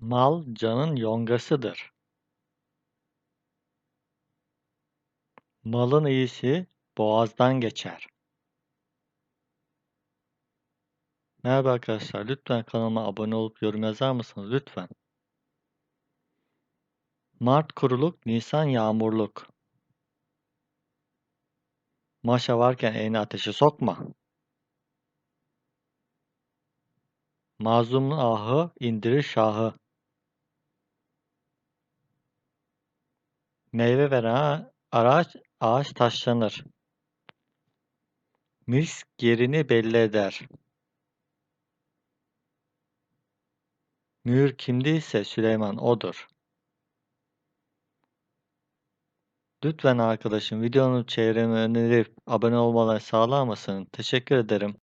Mal canın yongasıdır. Malın iyisi boğazdan geçer. Merhaba arkadaşlar, lütfen kanalıma abone olup yorum yazar mısınız lütfen? Mart kuruluk, Nisan yağmurluk. Maşa varken elini ateşe sokma. Mazlumun ahı indirir şahı. Meyve veren ağaç, ağaç taşlanır. Misk yerini belli eder. Mühür kimdiyse Süleyman odur. Lütfen arkadaşım videonun çevreme önerip abone olmalarını sağlar mısın? Teşekkür ederim.